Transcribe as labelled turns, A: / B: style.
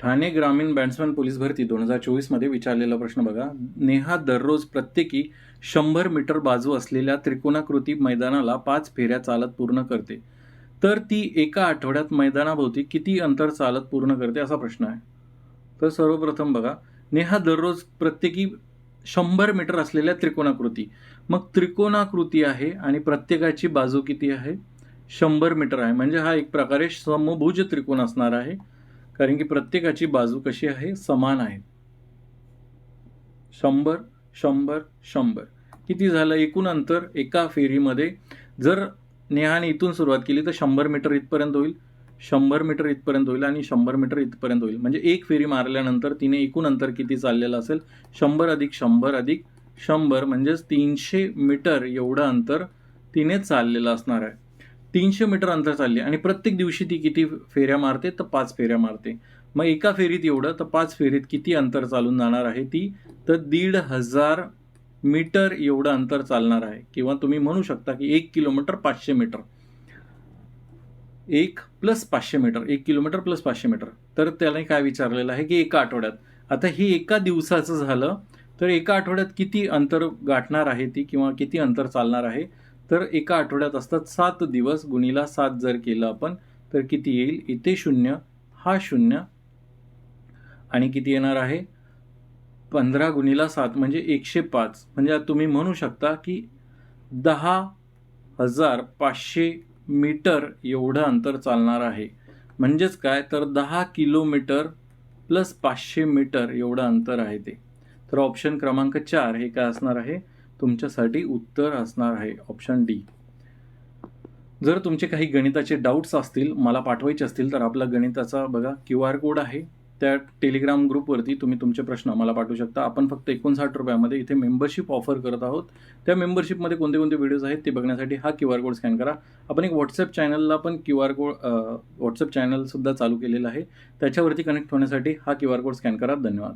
A: ठाणे ग्रामीण बँड्समॅन पोलीस भरती दोन हजार चोवीसमध्ये विचारलेला प्रश्न बघा. नेहा दररोज प्रत्येकी शंभर मीटर बाजू असलेल्या त्रिकोणाकृती मैदानाला पाच फेऱ्या चालत पूर्ण करते. तर ती एका आठवड्यात मैदानाभोवती किती अंतर चालत पूर्ण करते असा प्रश्न आहे. तर सर्वप्रथम बघा नेहा दररोज प्रत्येकी शंभर मीटर असलेल्या त्रिकोणाकृती. मग त्रिकोणाकृती आहे आणि प्रत्येकाची बाजू किती आहे? शंभर मीटर आहे. म्हणजे हा एक प्रकारे समभुज त्रिकोण असणार आहे. कारण की प्रत्येकाची बाजू कशी आहे? समान आहे. शंभर शंभर शंभर. किती झालं? एकूण अंतर एका फेरीमध्ये जर नेहाने इथून सुरुवात केली तर शंभर मीटर इथपर्यंत होईल शंभर मीटर इथपर्यंत होईल आणि शंभर मीटर इथपर्यंत होईल. म्हणजे एक फेरी मारल्यानंतर तिने एकूण अंतर किती चाललेलं असेल? शंभर अधिक शंभर अधिक शंभर म्हणजेच तीनशे मीटर एवढं अंतर तिने चाललेलं असणार आहे. तीनशे मीटर अंतर चालले आणि प्रत्येक दिवशी ती किती फेऱ्या मारते तर पाच फेऱ्या मारते. मग एका फेरीत एवढं तर पाच फेरीत किती अंतर चालून जाणार आहे ती? तर दीड हजार मीटर एवढं अंतर चालणार आहे. किंवा तुम्ही म्हणू शकता की एक किलोमीटर पाचशे मीटर. एक प्लस पाचशे मीटर एक किलोमीटर प्लस पाचशे मीटर. तर त्याने काय विचारलेलं आहे की एका आठवड्यात. आता हे एका दिवसाचं झालं तर एका आठवड्यात किती अंतर गाठणार आहे ती किंवा किती अंतर चालणार आहे? तर एका आठवड्यात असतात सात दिवस गुणीला सात जर केलं आपण तर किती येईल? इथे शून्य हा शून्य आणि किती येणार आहे? पंधरा गुणीला सात म्हणजे एकशे पाच. म्हणजे तुम्ही म्हणू शकता की दहा हजार पाचशे मीटर एवढं अंतर चालणार आहे. म्हणजेच काय? तर दहा किलोमीटर प्लस पाचशे मीटर एवढं अंतर आहे ते. तर ऑप्शन क्रमांक चार हे काय असणार आहे? तुमच्यासाठी उत्तर असणार आहे ऑप्शन डी जर तुमचे काही गणिताचे डाऊट्स असतील मला पाठवायचे असतील तर आपला गणिताचा बघा क्यू आर कोड आहे. त्या टेलिग्राम ग्रुपवरती तुम्ही तुमचे प्रश्न मला पाठवू शकता. आपण फक्त एकोणसाठ रुपयामध्ये इथे मेंबरशिप ऑफर करत आहोत. त्या मेंबरशिपमध्ये कोणते कोणते व्हिडिओज आहेत ते बघण्यासाठी हा क्यू आर कोड स्कॅन करा. आपण एक व्हॉट्सअप चॅनलला पण क्यू आर कोड व्हॉट्सअप चॅनलसुद्धा चालू केलेलं आहे. त्याच्यावरती कनेक्ट होण्यासाठी हा क्यू आर कोड स्कॅन करा. धन्यवाद.